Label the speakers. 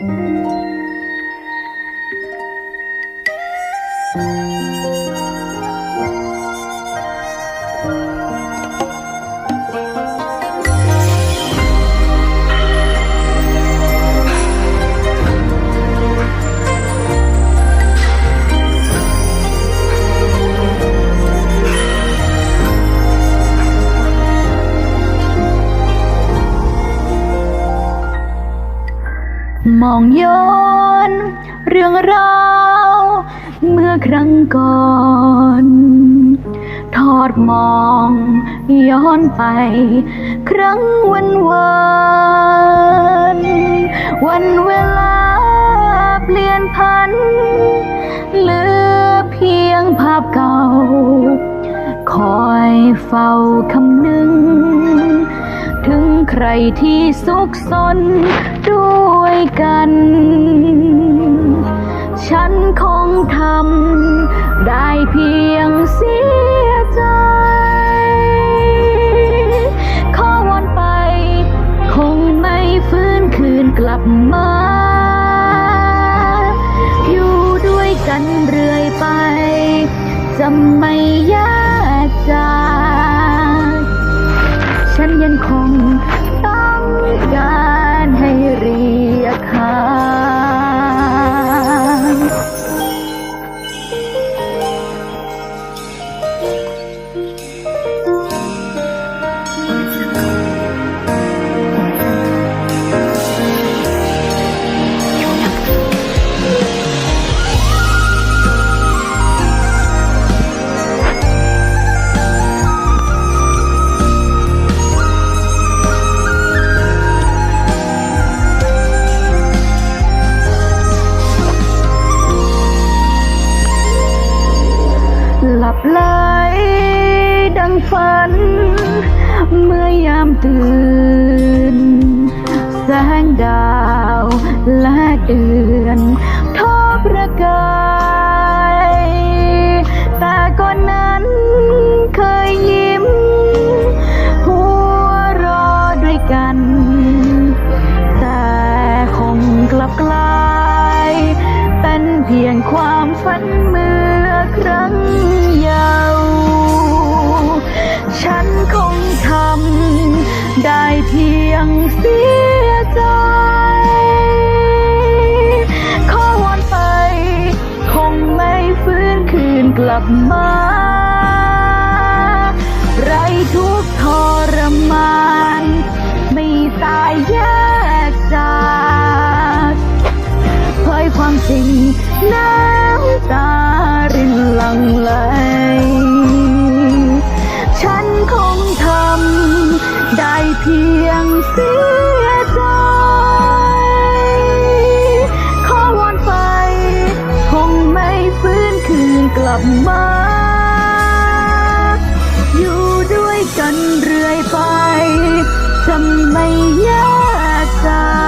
Speaker 1: Thank you. มองย้อน เรื่องราวเมื่อครั้งก่อน ทอดมองย้อนไป ครั้งวันวานวันเวลาเปลี่ยนพันเหลือเพียงภาพเก่า คอยเฝ้าคำนึงถึง ใครที่สุขสนด้วยกัน ฉันคงทำได้เพียงเสียใจ ขอวันไป คงไม่ฟื้นคืนกลับมา อยู่ด้วยกันเรื่อยไป จะไม่แยก ไหลดังฝัน เมื่อยามตื่น แสงดาวและเดือนทอประกายแต่ก่อนนั้นเคยยิ้ม หัวรอด้วยกัน แต่คงกลับกลาย เป็นเพียงความฝันเมื่อครั้ง ได้เพียงเสียใจ ขอวอนไป คงไม่ฟื้นคืนกลับมา ไรทุกทรมาน ไม่ตายแยกจากเผยความจริงน้ำ อยู่ด้วยกันเรื่อยไปจำไม่แยกจา